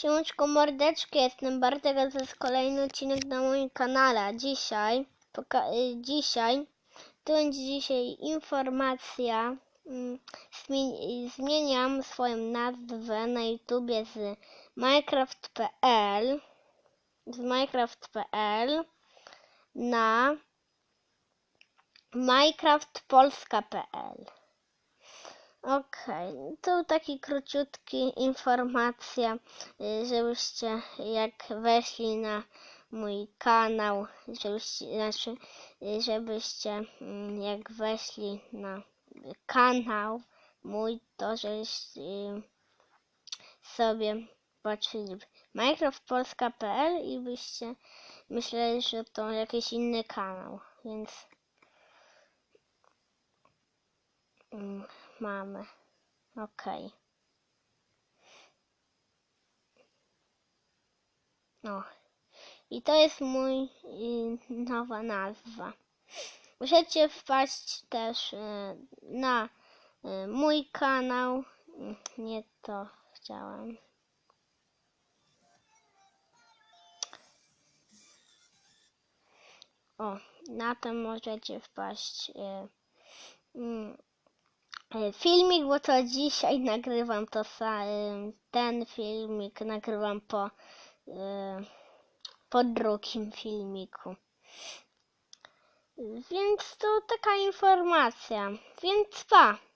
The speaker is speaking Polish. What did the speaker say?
Siemonczko mordeczki, jestem Bartek, a to jest kolejny odcinek na moim kanale. Dzisiaj, y, dzisiaj, to będzie dzisiaj informacja. mm, Zmie- zmieniam swoją nazwę na YouTubie z Minecraft.pl z Minecraft.pl na minecraftpolska.pl Okej, to taki króciutki informacja, y, żebyście jak weszli na mój kanał, żebyście, znaczy, y, żebyście mm, jak weszli na kanał mój, to żebyście y, sobie patrzyli minecraftpolska.pl i byście myśleli, że to jakiś inny kanał, więc mm, mamy. Okej. No. I to jest mój y, nowa nazwa. Możecie wpaść też y, na y, mój kanał. Nie to chciałam. O, na to możecie wpaść. y, e, filmik, bo to dzisiaj nagrywam to y, ten filmik nagrywam po, y, po drugim filmiku. Więc to taka informacja. Więc pa!